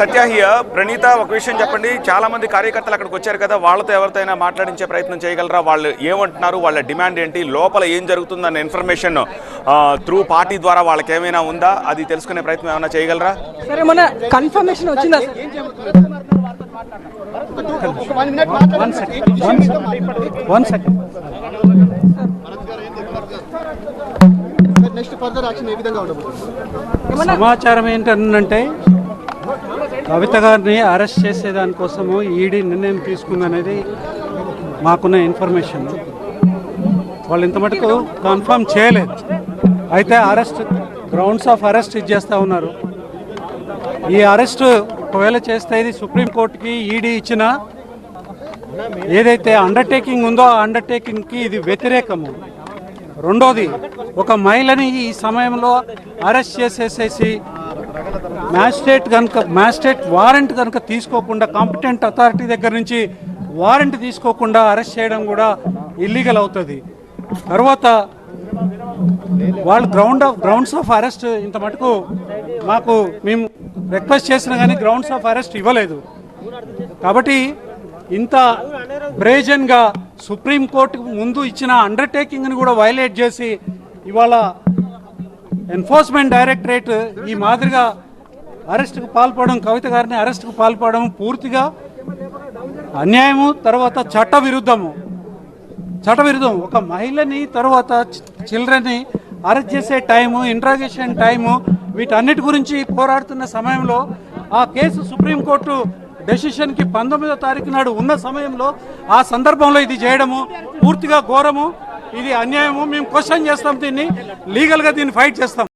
సత్య here Praneetha ఒక విషయం చెప్పండి. చాలా మంది కార్యకర్తలు అక్కడికి వచ్చారు కదా వాళ్ళతో ఎవరితోనైనా మాట్లాడించే ప్రయత్నం చేయగలరా? వాళ్ళు ఏమంటున్నారు? వాళ్ళ డిమాండ్ ఏంటి? లోపల ఏం జరుగుతుందన్న ఇన్ఫర్మేషన్ త్రూ పార్టీ ద్వారా వాళ్ళకి ఏమైనా ఉందా? అది తెలుసుకునే ప్రయత్నం ఏమైనా చేయగలరా? సరే మన కన్ఫర్మేషన్ వచ్చిందా? వన్ సెకండ్ కవిత గారిని అరెస్ట్ చేసేదానికోసము ఈడీ నిర్ణయం తీసుకుందనేది మాకున్న ఇన్ఫర్మేషన్. వాళ్ళు ఇంత మటుకు కన్ఫర్మ్ చేయలేదు. అయితే అరెస్ట్ గ్రౌండ్స్ ఆఫ్ అరెస్ట్ ఇచ్చేస్తూ ఉన్నారు. ఈ అరెస్ట్ ఒకవేళ చేస్తే ఇది సుప్రీంకోర్టుకి ఈడీ ఇచ్చిన ఏదైతే అండర్టేకింగ్ ఉందో ఆ అండర్టేకింగ్కి ఇది వ్యతిరేకము. రెండోది ఒక మహిళని ఈ సమయంలో అరెస్ట్ చేసేసేసి మ్యాజిస్ట్రేట్ కనుక మ్యాజిస్ట్రేట్ వారెంట్ కనుక తీసుకోకుండా కాంపిటెంట్ అథారిటీ దగ్గర నుంచి వారెంట్ తీసుకోకుండా అరెస్ట్ చేయడం కూడా ఇల్లీగల్ అవుతుంది. తర్వాత వాళ్ళు ground of grounds of arrest ఇంత మటుకు మాకు మేము రిక్వెస్ట్ చేసినా కానీ గ్రౌండ్స్ ఆఫ్ అరెస్ట్ ఇవ్వలేదు. కాబట్టి ఇంత బ్రేజన్గా సుప్రీంకోర్టు ముందు ఇచ్చిన అండర్టేకింగ్ని కూడా వైలేట్ చేసి ఇవాళ ఎన్ఫోర్స్మెంట్ డైరెక్టరేట్ ఈ మాదిరిగా అరెస్ట్కు పాల్పడడం కవిత గారిని అరెస్ట్కు పాల్పడడం పూర్తిగా అన్యాయము తర్వాత చట్ట విరుద్ధము చట్ట విరుద్ధం ఒక మహిళని తర్వాత చిల్డ్రన్ని అరెస్ట్ చేసే టైము ఇంట్రాగేషన్ టైము వీటన్నిటి గురించి పోరాడుతున్న సమయంలో ఆ కేసు సుప్రీంకోర్టు డెసిషన్కి పంతొమ్మిదో తారీఖు నాడు ఉన్న సమయంలో ఆ సందర్భంలో ఇది చేయడము పూర్తిగా ఘోరము. ఇది అన్యాయము మేము క్వశ్చన్ చేస్తాం దీన్ని. లీగల్గా దీన్ని ఫైట్ చేస్తాం.